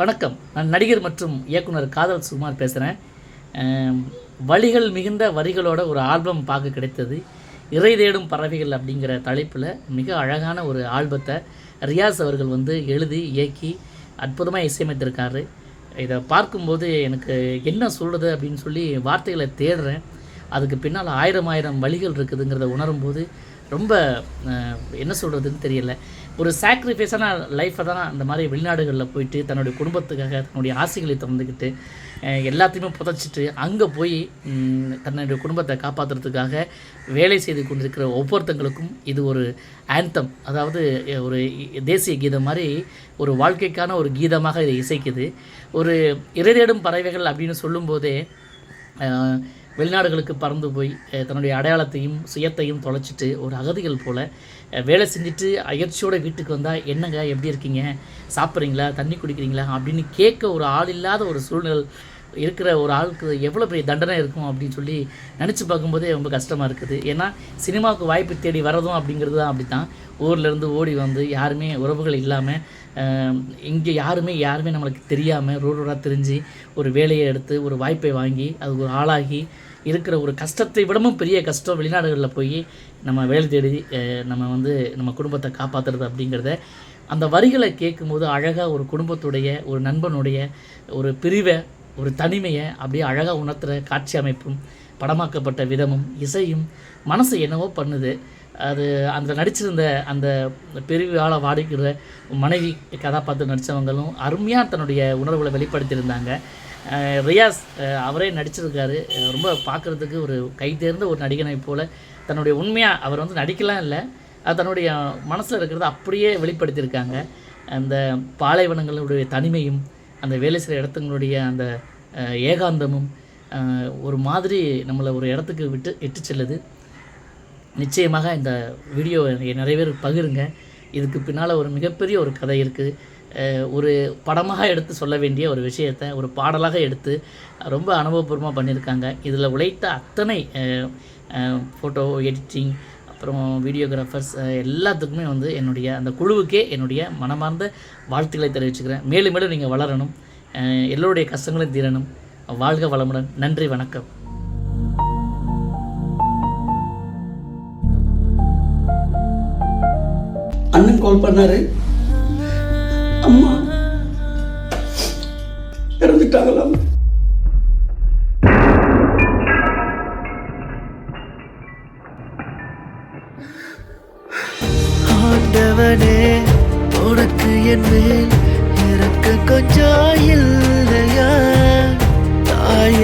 வணக்கம். நான் நடிகர் மற்றும் இயக்குனர் காதல் சுமார் பேசுகிறேன் வழிகள் மிகுந்த வரிகளோட ஒரு ஆல்பம் பார்க்க கிடைத்தது. இறை தேடும் பறவைகள் அப்படிங்கிற தலைப்பில் மிக அழகான ஒரு ஆல்பத்தை ரியாஸ் அவர்கள் வந்து எழுதி இயக்கி அற்புதமாக இசையமைத்திருக்காரு. இதை பார்க்கும்போது எனக்கு என்ன சொல்கிறது அப்படின்னு சொல்லி வார்த்தைகளை தேடுறேன். அதுக்கு பின்னால் ஆயிரம் ஆயிரம் வழிகள் இருக்குதுங்கிறத உணரும்போது ரொம்ப என்ன சொல்கிறதுன்னு தெரியல. ஒரு சாக்ரிஃபைஸான லைஃப்பை தான் அந்த மாதிரி வெளிநாடுகளில் போயிட்டு தன்னுடைய குடும்பத்துக்காக தன்னுடைய ஆசைகளை திறந்துக்கிட்டு எல்லாத்தையுமே புதைச்சிட்டு அங்கே போய் தன்னுடைய குடும்பத்தை காப்பாற்றுறதுக்காக வேலை செய்து கொண்டிருக்கிற ஒவ்வொருத்தங்களுக்கும் இது ஒரு ஆந்தம் அதாவது ஒரு தேசிய கீதம் மாதிரி ஒரு வாழ்க்கைக்கான ஒரு கீதமாக இதை இசைக்குது. ஒரு இறைதேடும் பறவைகள் அப்படின்னு சொல்லும்போதே வெளிநாடுகளுக்கு பறந்து போய் தன்னுடைய அடையாளத்தையும் சுயத்தையும் தொலைச்சிட்டு ஒரு அகதிகள் போல் வேலை செஞ்சுட்டு அயற்சியோட வீட்டுக்கு வந்தால் என்னங்க எப்படி இருக்கீங்க? சாப்பிட்றீங்களா? தண்ணி குடிக்கிறீங்களா? அப்படின்னு கேட்க ஒரு ஆள் இல்லாத ஒரு சூழ்நிலை இருக்கிற ஒரு ஆளுக்கு எவ்வளோ பெரிய தண்டனை இருக்கும் அப்படின்னு சொல்லி நினச்சி பார்க்கும்போதே ரொம்ப கஷ்டமாக இருக்குது. ஏன்னா சினிமாவுக்கு வாய்ப்பு தேடி வரதும் அப்படிங்கிறது தான் அப்படி தான் ஊர்லேருந்து ஓடி வந்து யாருமே உறவுகள் இல்லாமல் இங்கே யாருமே யாருமே நம்மளுக்கு தெரியாமல் ரோடு ரோடாக தெரிஞ்சு ஒரு வேலையை எடுத்து ஒரு வாய்ப்பை வாங்கி அது ஒரு ஆளாகி இருக்கிற ஒரு கஷ்டத்தை விடவும் பெரிய கஷ்டம் வெளிநாடுகளில் போய் நம்ம வேலை தேடி நம்ம வந்து நம்ம குடும்பத்தை காப்பாற்றுறது அப்படிங்கிறத அந்த வரிகளை கேட்கும்போது அழகாக ஒரு குடும்பத்துடைய ஒரு நண்பனுடைய ஒரு பிரிவை ஒரு தனிமையை அப்படியே அழகாக உணர்த்துகிற காட்சி அமைப்பும் படமாக்கப்பட்ட விதமும் இசையும் மனசு என்னவோ பண்ணுது. அது அந்த நடிச்சிருந்த அந்த பிரிவால் வாடிக்கிற மனைவி கதாபாத்திரம் நடித்தவங்களும் அருமையாக தன்னுடைய உணர்வுகளை வெளிப்படுத்தியிருந்தாங்க. ரியாஸ் அவரே நடிச்சிருக்காரு. ரொம்ப பார்க்குறதுக்கு ஒரு கை தேர்ந்த ஒரு நடிகனை போல் தன்னுடைய உண்மையாக அவர் வந்து நடிக்கலாம் இல்லை அது தன்னுடைய மனசில் இருக்கிறத அப்படியே வெளிப்படுத்தியிருக்காங்க. அந்த பாலைவனங்களுடைய தனிமையும் அந்த வேலை செய்கிற இடத்துங்களுடைய அந்த ஏகாந்தமும் ஒரு மாதிரி நம்மளை ஒரு இடத்துக்கு விட்டு இட்டு செல்லுது. நிச்சயமாக இந்த வீடியோ நிறைய பேர் பகிருங்க. இதுக்கு பின்னால் ஒரு மிகப்பெரிய ஒரு கதை இருக்குது ஒரு படமாக எடுத்து சொல்ல வேண்டிய ஒரு விஷயத்தை ஒரு பாடலாக எடுத்து ரொம்ப அனுபவபூர்வமாக பண்ணியிருக்காங்க இதில் உழைத்த அத்தனை ஃபோட்டோ எடிட்டிங் அப்புறம் வீடியோகிராஃபர்ஸ் எல்லாத்துக்குமே வந்து என்னுடைய அந்த குழுவுக்கே என்னுடைய மனமார்ந்த வாழ்த்துக்களை தெரிவிச்சுக்கிறேன். மேலும் மேலும் நீங்கள் வளரணும் எல்லோருடைய கஷ்டங்களும் தீரணும். வாழ்க வளமுடன். நன்றி வணக்கம். அண்ணன் கால் பண்ணாரு. அம்மா இறந்துட்டாங்களாம். நானே உனக்கு என் மேல் இறக்க கொஞ்சம் இல்லையா? தாய்